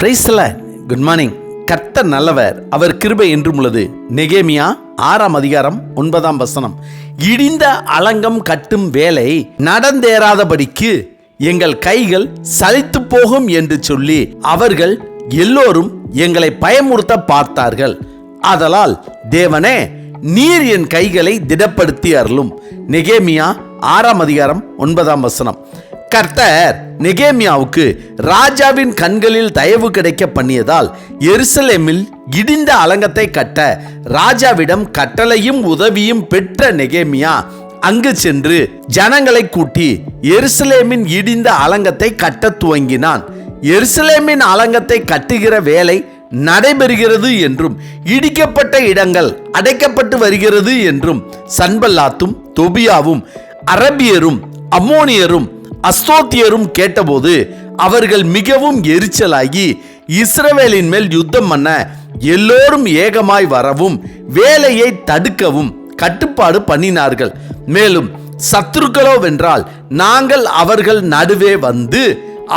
பிரைஸ்ல good morning கர்த்தர் நல்லவர் அவர் கிருபை என்றும் உள்ளது. நெகேமியா ஆறாம் அதிகாரம் ஒன்பதாம் வசனம். இடிந்த அலங்கம் கட்டும் வேலை நடந்தேறாதபடிக்கு எங்கள் கைகள் சலித்து போகும் என்று சொல்லி அவர்கள் எல்லோரும் எங்களை பயமுறுத்த பார்த்தார்கள். ஆதலால் தேவனே நீர் என் கைகளை திடப்படுத்தி அருளும். நெகேமியா ஆறாம் அதிகாரம் ஒன்பதாம் வசனம். கர்த்தர் நெகேமியாவுக்கு ராஜாவின் கண்களில் தயவு கிடைக்க பண்ணியதால் எருசலேமில் இடிந்த அலங்கத்தை கட்ட ராஜாவிடம் கட்டளையும் உதவியும் பெற்ற நெகேமியா அங்கு சென்று ஜனங்களை கூட்டி எருசலேமின் இடிந்த அலங்கத்தை கட்டத் துவங்கினான். எருசலேமின் அலங்கத்தை கட்டுகிற வேலை நடைபெறுகிறது என்றும் இடிக்கப்பட்ட இடங்கள் அடைக்கப்பட்டு வருகிறது என்றும் சன்பல்லாத்தும் தொபியாவும் அரபியரும் அம்மோனியரும் அஸ்தோத்தியரும் கேட்டபோது அவர்கள் மிகவும் எரிச்சலாகி இஸ்ரவேலின் மேல் யுத்தம் பண்ண எல்லோரும் ஏகமாய் வரவும் வேலையை தடுக்கவும் கட்டுப்பாடு பண்ணினார்கள். மேலும் சத்துருக்களோ வென்றால் நாங்கள் அவர்கள் நடுவே வந்து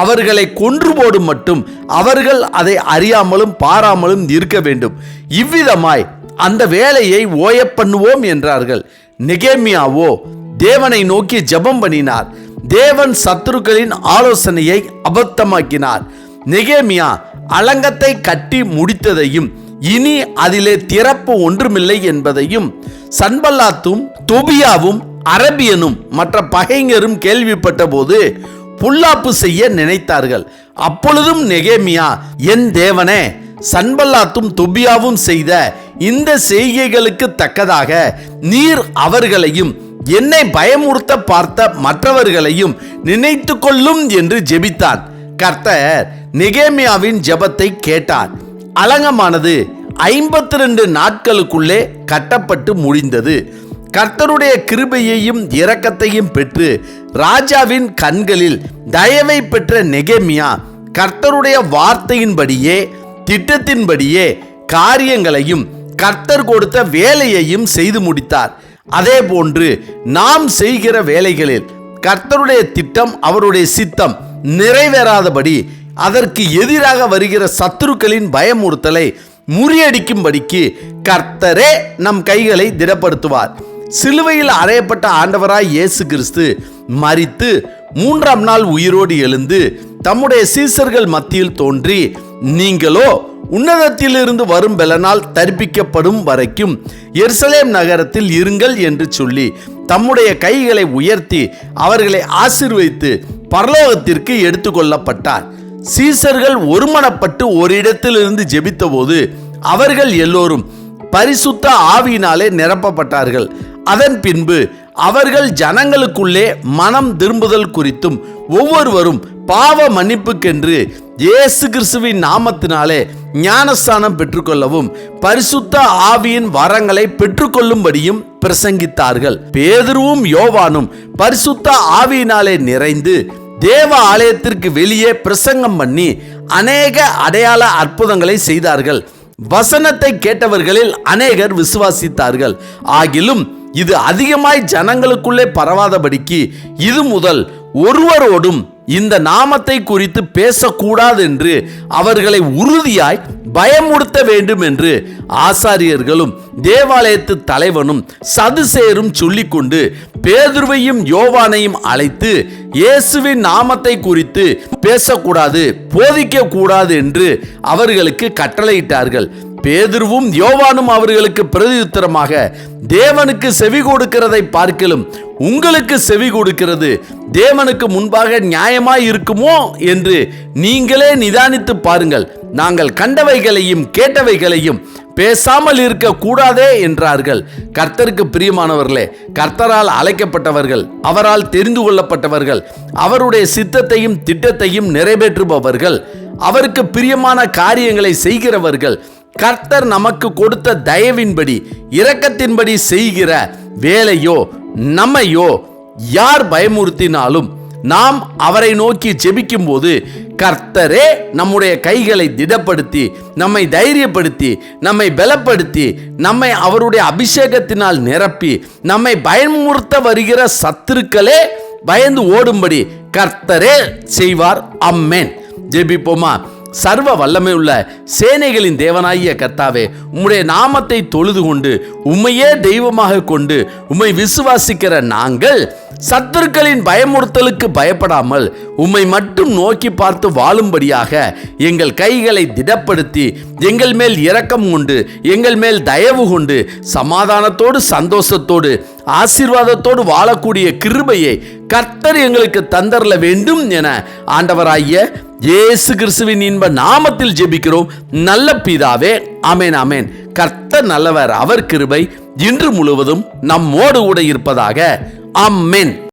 அவர்களை கொன்று போடும் மட்டும் அவர்கள் அதை அறியாமலும் பாராமலும் இருக்க வேண்டும். இவ்விதமாய் அந்த வேலையை ஓயப் பண்ணுவோம் என்றார்கள். நெகேமியாவோ தேவனை நோக்கி ஜெபம் பண்ணினார். தேவன் சத்துருக்களின் ஆலோசனையை அபத்தமாக்கினார். நெகேமியா அலங்கத்தை கட்டி முடித்ததையும் இனி அதிலே திறப்பு ஒன்றுமில்லை என்பதையும் சன்பல்லாத்தும் தொபியாவும் அரபியனும் மற்ற பகைஞரும் கேள்விப்பட்ட போது புல்லாப்பு செய்ய நினைத்தார்கள். அப்பொழுதும் நெகேமியா என் தேவனே சன்பல்லாத்தும் தொபியாவும் செய்த இந்த செய்கைகளுக்கு தக்கதாக நீர் அவர்களையும் என்னை பயமுறுத்த பார்த்த மற்றவர்களையும் நினைத்து கொள்ளும் என்று ஜெபித்தான் கர்த்தர் நெகேமியாவின் ஜெபத்தை கேட்டார். அலங்கமானது ஐம்பத்தி ரெண்டு நாட்களுக்குள்ளே கட்டப்பட்டு முடிந்தது. கர்த்தருடைய கிருபையையும் இரக்கத்தையும் பெற்று ராஜாவின் கண்களில் தயவை பெற்ற நெகேமியா கர்த்தருடைய வார்த்தையின்படியே திட்டத்தின்படியே காரியங்களையும் கர்த்தர் கொடுத்த வேலையையும் செய்து முடித்தார். அதே போன்று நாம் செய்கிற வேலைகளில் கர்த்தருடைய திட்டம் அவருடைய சித்தம் நிறைவேறாதபடி அதற்கு எதிராக வருகிற சத்துருக்களின் பயமுறுத்தலை முறியடிக்கும்படிக்கு கர்த்தரே நம் கைகளை திடப்படுத்துவார். சிலுவையில் அறையப்பட்ட ஆண்டவராய் இயேசு கிறிஸ்து மரித்து மூன்றாம் நாள் உயிரோடு எழுந்து தம்முடைய சீசர்கள் மத்தியில் தோன்றி நீங்களோ உன்னதத்திலிருந்து வரும் பலனால் தரிப்பிக்கப்படும் வரைக்கும் எருசலேம் நகரத்தில் இருங்கள் என்று சொல்லி தம்முடைய கைகளை உயர்த்தி அவர்களை ஆசிர்வதித்து பரலோகத்திற்கு எடுத்துக்கொள்ளப்பட்டார். சீசர்கள் ஒருமனப்பட்டு ஒரு இடத்திலிருந்து ஜெபித்தபோது அவர்கள் எல்லோரும் பரிசுத்த ஆவியினாலே நிரப்பப்பட்டார்கள். அதன் பின்பு அவர்கள் ஜனங்களுக்குள்ளே மனம் திரும்புதல் குறித்தும் ஒவ்வொருவரும் பாவ மன்னிப்புக்கென்று இயேசு கிறிஸ்துவின் நாமத்தினாலே ஞானஸ்தானம் பெற்றுக்கொள்ளவும் பரிசுத்த ஆவியின் வரங்களை பெற்றுக்கொள்ளும்படியும் பிரசங்கித்தார்கள். பேதுருவும் யோவானும் பரிசுத்த ஆவியினாலே நிறைந்து தேவ ஆலயத்திற்கு வெளியே பிரசங்கம் பண்ணி அநேக அடையாள அற்புதங்களை செய்தார்கள். வசனத்தை கேட்டவர்களில் அநேகர் விசுவாசித்தார்கள். ஆகிலும் இது அதிகமாய் ஜனங்களுக்குள்ளே பரவாதபடிக்கு இது முதல் ஒருவரோடும் இந்த நாமத்தை குறித்து பேசக்கூடாது என்று அவர்களை உறுதியாய் பயமுறுத்த வேண்டும் என்று ஆசாரியர்களும் தேவாலயத்து தலைவனும் சதுசேரும் சொல்லிக்கொண்டு பேதுருவையும் யோவானையும் அழைத்து இயேசுவின் நாமத்தை குறித்து பேசக்கூடாது போதிக்க கூடாது என்று அவர்களுக்கு கட்டளையிட்டார்கள். பேதுருவும் யோவானும் அவர்களுக்கு பிரதியுத்தரமாக தேவனுக்கு செவி கொடுக்கிறதை பார்க்கலும் உங்களுக்கு செவி கொடுக்கிறது தேவனுக்கு முன்பாக நியாயமாய் இருக்குமோ? என்று நீங்களே நிதானித்து பாருங்கள். நாங்கள் கண்டவைகளையும் கேட்டவைகளையும் பேசாமல் இருக்க கூடாதே என்றார்கள். கர்த்தருக்கு பிரியமானவர்களே கர்த்தரால் அழைக்கப்பட்டவர்கள் அவரால் தெரிந்து கொள்ளப்பட்டவர்கள் அவருடைய சித்தத்தையும் திட்டத்தையும் நிறைவேற்றுபவர்கள் அவருக்கு பிரியமான காரியங்களை செய்கிறவர்கள் கர்த்தர் நமக்கு கொடுத்த தயவின்படி இரக்கத்தின்படி செய்கிற வேலையோ நம்மையோ யார் பயமுறுத்தினாலும் நாம் அவரை நோக்கி ஜெபிக்கும் போது கர்த்தரே நம்முடைய கைகளை திடப்படுத்தி நம்மை தைரியப்படுத்தி நம்மை பலப்படுத்தி நம்மை அவருடைய அபிஷேகத்தினால் நிரப்பி நம்மை பயமுறுத்த வருகிற சத்துருக்களே பயந்து ஓடும்படி கர்த்தரே செய்வார். அம்மேன் ஜெபிப்போமா? சர்வ வல்லமை உள்ள சேனைகளின் தேவனாகிய கர்த்தாவே உம்முடைய நாமத்தை தொழுது கொண்டு உம்மையே தெய்வமாக கொண்டு உம்மை விசுவாசிக்கிற நாங்கள் சத்துருக்களின் பயமுறுத்தலுக்கு பயப்படாமல் உம்மை மட்டும் நோக்கி பார்த்து வாழும்படியாக எங்கள் கைகளை திடப்படுத்தி எங்கள் மேல் இரக்கம் கொண்டு எங்கள் மேல் தயவு கொண்டு சமாதானத்தோடு சந்தோஷத்தோடு ஆசீர்வாதத்தோடு வாழக்கூடிய கிருபையை கர்த்தர் எங்களுக்கு தந்தரல வேண்டும் என ஆண்டவராகிய இயேசு கிறிஸ்துவின் இன்ப நாமத்தில் ஜெபிக்கிறோம். நல்ல பிதாவே அமேன் அமேன் கர்த்தர் நல்லவர் அவர் கிருபை இன்று முழுவதும் நம்மோடு கூட இருப்பதாக Amen.